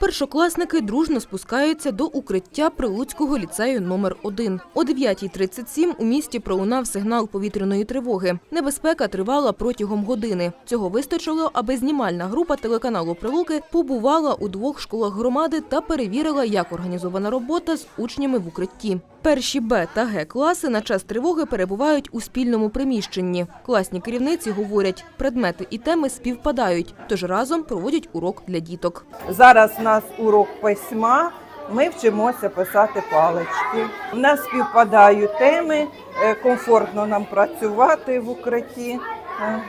Першокласники дружно спускаються до укриття Прилуцького ліцею номер 1 О 9.37 у місті пролунав сигнал повітряної тривоги. Небезпека тривала протягом години. Цього вистачило, аби знімальна група телеканалу Прилуки побувала у двох школах громади та перевірила, як організована робота з учнями в укритті. Перші Б та Г класи на час тривоги перебувають у спільному приміщенні. Класні керівниці говорять, предмети і теми співпадають, тож разом проводять урок для діток. Зараз у нас урок письма. Ми вчимося писати палички. У нас співпадають теми, е, комфортно нам працювати в укритті. Е,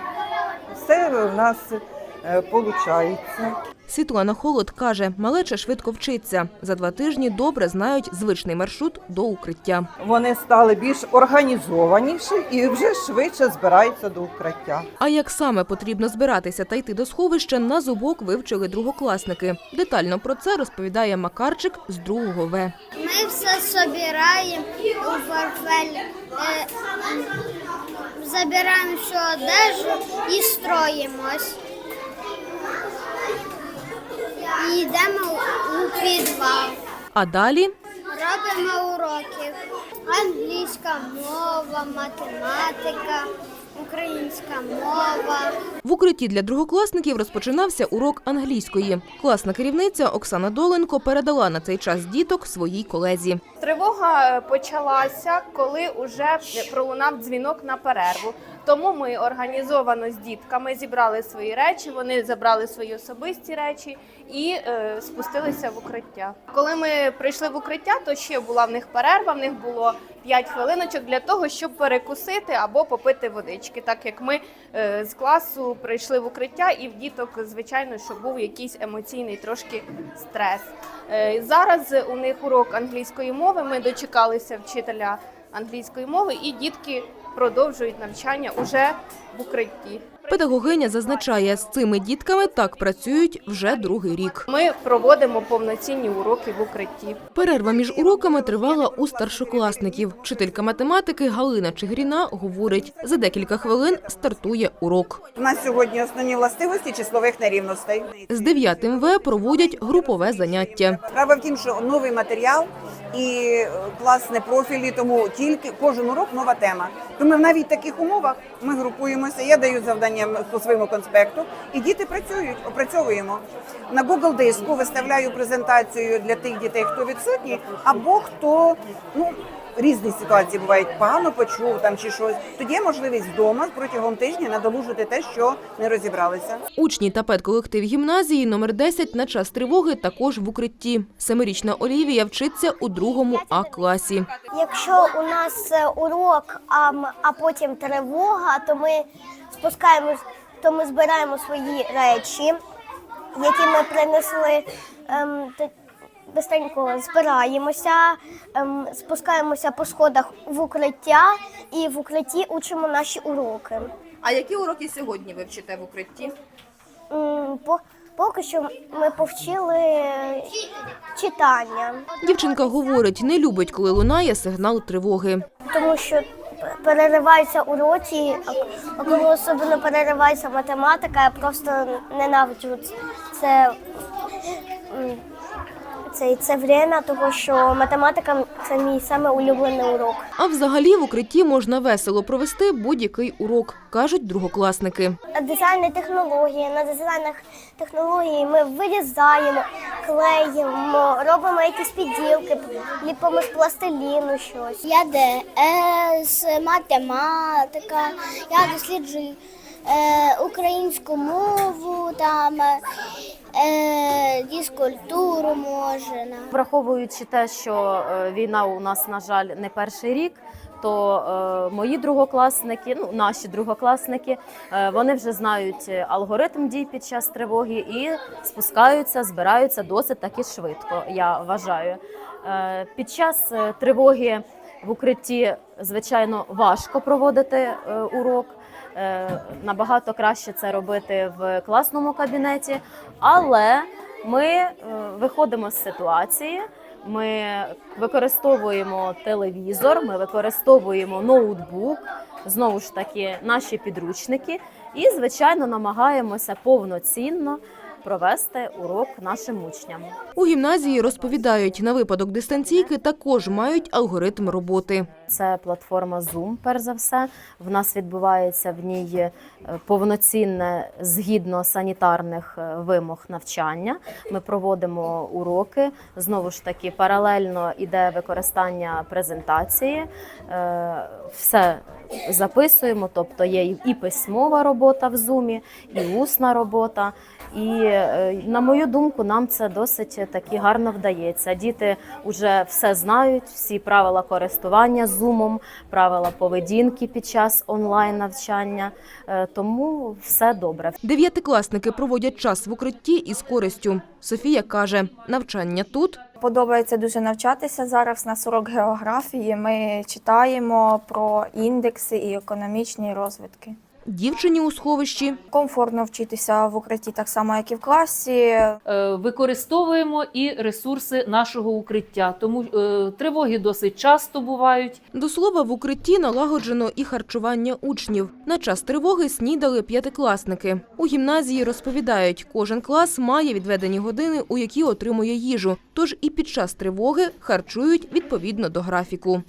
Все у нас виходить. Світлана Холод каже, малеча швидко вчиться. За два тижні добре знають звичний маршрут до укриття. Вони стали більш організованіші і вже швидше збираються до укриття. А як саме потрібно збиратися та йти до сховища, на зубок вивчили другокласники. Детально про це розповідає Макарчик з другого В. Ми все збираємо у портфель, е, забираємо всю одежу і строїмось. І йдемо у підвал. А далі Робимо уроки. Англійська мова, математика, українська мова. в укритті для другокласників розпочинався урок англійської. Класна керівниця Оксана Доленко передала на цей час діток своїй колезі. Тривога е, почалася, коли вже пролунав дзвінок на перерву. Тому ми організовано з дітками зібрали свої речі, вони забрали свої особисті речі і е, спустилися в укриття. Коли ми прийшли в укриття, то ще була в них перерва. В них було 5 хвилиночок для того, щоб перекусити або попити водички. Так як ми е, з класу прийшли в укриття, і в діток, звичайно, що був якийсь емоційний трошки стрес. Е, Зараз у них урок англійської мови. Ми дочекалися вчителя англійської мови, і дітки продовжують навчання уже в укритті. Педагогиня зазначає, з цими дітками так працюють вже другий рік. Ми проводимо повноцінні уроки в укритті. Перерва між уроками тривала у старшокласників. Вчителька математики Галина Чигиріна говорить, за декілька хвилин стартує урок. У нас сьогодні основні властивості числових нерівностей. З 9 В проводять групове заняття. Справа в тім, що новий матеріал і класне профілі, тому тільки кожен урок нова тема. Тому навіть в таких умовах ми групуємося. Я даю завдання по своєму конспекту, і діти працюють, опрацьовуємо. На Google диску виставляю презентацію для тих дітей, хто відсутні, або хто ну. Різні ситуації бувають погано почув там чи щось. Тоді є можливість вдома протягом тижня надолужити те, що не розібралися. Учні та педколектив гімназії номер 10 на час тривоги також в укритті. Семирічна Олівія вчиться у другому А класі. Якщо у нас е, урок, а, а потім тривога, то ми спускаємось, то ми збираємо свої речі, які ми принесли. Бистренько збираємося, ем, спускаємося по сходах в укриття і в укритті учимо наші уроки. А які уроки сьогодні ви вчите в укритті? М, по- Поки що ми повчили читання. Дівчинка говорить, не любить, коли лунає сигнал тривоги. тому що перериваються уроки, а- а коли особливо переривається математика, я просто ненавиджу це, м, це, це время, тому що математика це мій саме улюблений урок. А взагалі в укритті можна весело провести будь-який урок, кажуть другокласники. Дизайни технології. На дизайнах технології ми вирізаємо, клеїмо, робимо якісь підділки, ліпимо з пластиліну щось. Я ДС, математика, я досліджую е, українську мову, там е, фізкультуру можна. Враховуючи те, що е, війна у нас, на жаль, не перший рік, то е, мої другокласники, ну наші другокласники, е, вони вже знають е, алгоритм дій під час тривоги і спускаються, збираються досить таки швидко. Я вважаю. Е, під час е, тривоги в укритті, звичайно, важко проводити е, урок. Е, Набагато краще це робити в класному кабінеті, але ми е, виходимо з ситуації. Ми використовуємо телевізор, ми використовуємо ноутбук, знову ж таки, наші підручники, і, звичайно, намагаємося повноцінно провести урок нашим учням. У гімназії розповідають, на випадок дистанційки також мають алгоритм роботи. Це платформа Zoom, перш за все. В нас відбувається в ній е, повноцінне згідно санітарних е, вимог навчання. Ми проводимо уроки. Знову ж таки, паралельно іде використання презентації. Е, Все записуємо, тобто є і- письмова робота в Zoom, і усна робота. І на мою думку, нам це досить таки гарно вдається. Діти вже все знають, всі правила користування зумом, правила поведінки під час онлайн навчання. Е, Тому все добре. Дев'ятикласники проводять час в укритті із користю. Софія каже, навчання тут Подобається дуже навчатися зараз на урок географії. Ми читаємо про індекси і економічні розвитки. Дівчині у сховищі Комфортно вчитися в укритті так само, як і в класі. Е, використовуємо і ресурси нашого укриття. Тому е, тривоги досить часто бувають. До слова, в укритті налагоджено і харчування учнів. На час тривоги снідали п'ятикласники. У гімназії розповідають, кожен клас має відведені години, у які отримує їжу. Тож і під час тривоги харчують відповідно до графіку.